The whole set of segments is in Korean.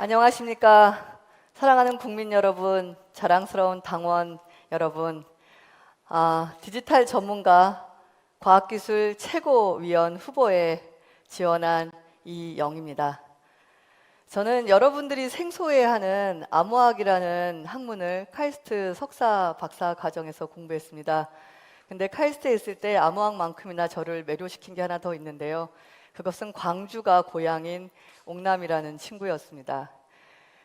안녕하십니까. 사랑하는 국민 여러분, 자랑스러운 당원 여러분, 아, 디지털 전문가 과학기술 최고위원 후보에 지원한 이영입니다. 저는 여러분들이 생소해하는 암호학이라는 학문을 카이스트 석사 박사 과정에서 공부했습니다. 근데 카이스트에 있을 때 암호학만큼이나 저를 매료시킨 게 하나 더 있는데요. 그것은 광주가 고향인 옥남이라는 친구였습니다.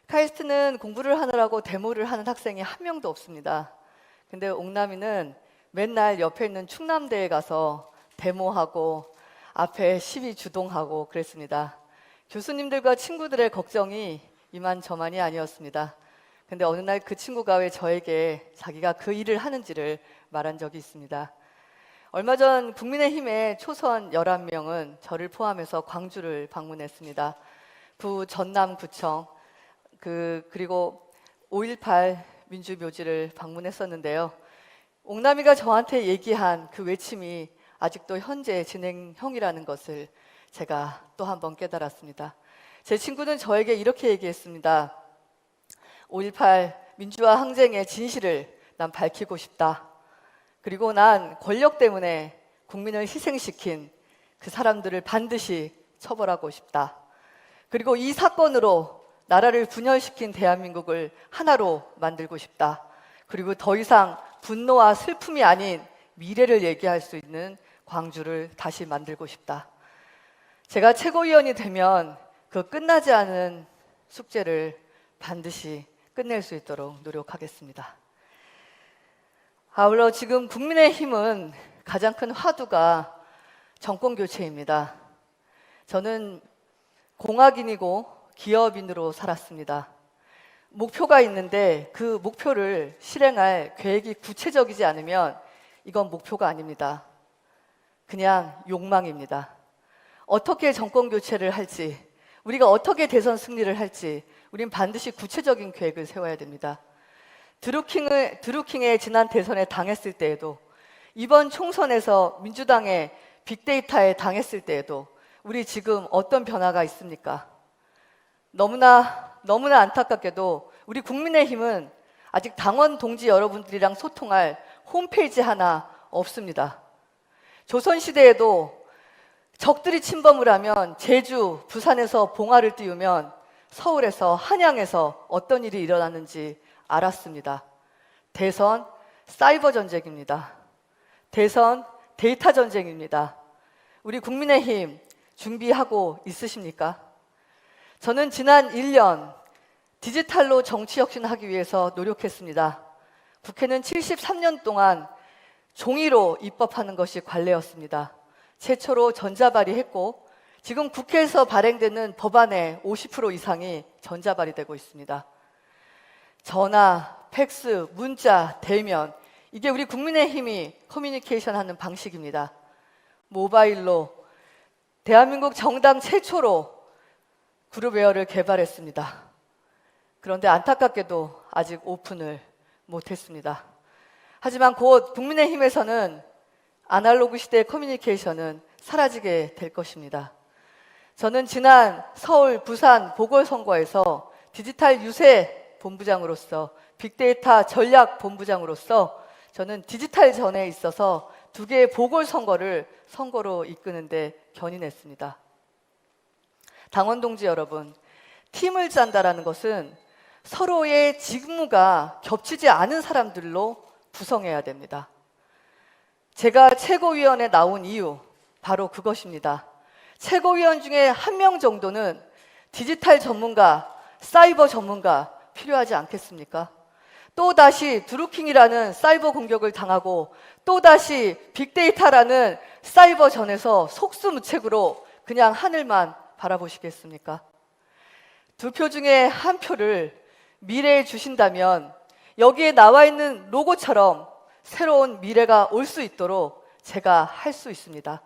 카이스트는 공부를 하느라고 데모를 하는 학생이 한 명도 없습니다. 근데 옥남이는 맨날 옆에 있는 충남대에 가서 데모하고 앞에 시위 주동하고 그랬습니다. 교수님들과 친구들의 걱정이 이만저만이 아니었습니다. 근데 어느 날 그 친구가 왜 저에게 자기가 그 일을 하는지를 말한 적이 있습니다. 얼마 전 국민의힘의 초선 11명은 저를 포함해서 광주를 방문했습니다. 구 전남구청 그 그리고 5.18 민주묘지를 방문했었는데요. 옥남이가 저한테 얘기한 그 외침이 아직도 현재 진행형이라는 것을 제가 또 한 번 깨달았습니다. 제 친구는 저에게 이렇게 얘기했습니다. 5.18 민주화 항쟁의 진실을 난 밝히고 싶다. 그리고 난 권력 때문에 국민을 희생시킨 그 사람들을 반드시 처벌하고 싶다. 그리고 이 사건으로 나라를 분열시킨 대한민국을 하나로 만들고 싶다. 그리고 더 이상 분노와 슬픔이 아닌 미래를 얘기할 수 있는 광주를 다시 만들고 싶다. 제가 최고위원이 되면 그 끝나지 않은 숙제를 반드시 끝낼 수 있도록 노력하겠습니다. 아울러 지금 국민의힘은 가장 큰 화두가 정권 교체입니다. 저는 공학인이고 기업인으로 살았습니다. 목표가 있는데 그 목표를 실행할 계획이 구체적이지 않으면 이건 목표가 아닙니다. 그냥 욕망입니다. 어떻게 정권 교체를 할지, 우리가 어떻게 대선 승리를 할지, 우린 반드시 구체적인 계획을 세워야 됩니다. 드루킹을, 드루킹의 지난 대선에 당했을 때에도, 이번 총선에서 민주당의 빅데이터에 당했을 때에도, 우리 지금 어떤 변화가 있습니까? 너무나, 너무나 안타깝게도 우리 국민의힘은 아직 당원 동지 여러분들이랑 소통할 홈페이지 하나 없습니다. 조선시대에도 적들이 침범을 하면 제주, 부산에서 봉화를 띄우면 서울에서 한양에서 어떤 일이 일어났는지 알았습니다. 대선 사이버 전쟁입니다. 대선 데이터 전쟁입니다. 우리 국민의힘 준비하고 있으십니까? 저는 지난 1년 디지털로 정치 혁신하기 위해서 노력했습니다. 국회는 73년 동안 종이로 입법하는 것이 관례였습니다. 최초로 전자발의했고 지금 국회에서 발행되는 법안의 50% 이상이 전자발의되고 있습니다. 전화, 팩스, 문자, 대면 이게 우리 국민의힘이 커뮤니케이션 하는 방식입니다. 모바일로 대한민국 정당 최초로 그룹웨어를 개발했습니다. 그런데 안타깝게도 아직 오픈을 못했습니다. 하지만 곧 국민의힘에서는 아날로그 시대의 커뮤니케이션은 사라지게 될 것입니다. 저는 지난 서울, 부산 보궐선거에서 디지털 유세 본부장으로서 빅데이터 전략 본부장으로서 저는 디지털 전에 있어서 두 개의 보궐선거를 선거로 이끄는데 견인했습니다. 당원 동지 여러분, 팀을 짠다라는 것은 서로의 직무가 겹치지 않은 사람들로 구성해야 됩니다. 제가 최고위원에 나온 이유, 바로 그것입니다. 최고위원 중에 한 명 정도는 디지털 전문가, 사이버 전문가 필요하지 않겠습니까? 또다시 드루킹이라는 사이버 공격을 당하고 또다시 빅데이터라는 사이버 전에서 속수무책으로 그냥 하늘만 바라보시겠습니까? 두 표 중에 한 표를 미래에 주신다면 여기에 나와 있는 로고처럼 새로운 미래가 올 수 있도록 제가 할 수 있습니다.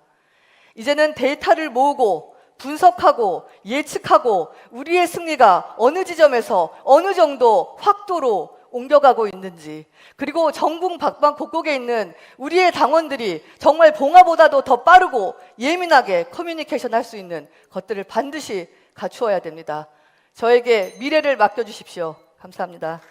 이제는 데이터를 모으고 분석하고 예측하고 우리의 승리가 어느 지점에서 어느 정도 확도로 옮겨가고 있는지 그리고 전국 박방곡곡에 있는 우리의 당원들이 정말 봉화보다도 더 빠르고 예민하게 커뮤니케이션 할 수 있는 것들을 반드시 갖추어야 됩니다. 저에게 미래를 맡겨주십시오. 감사합니다.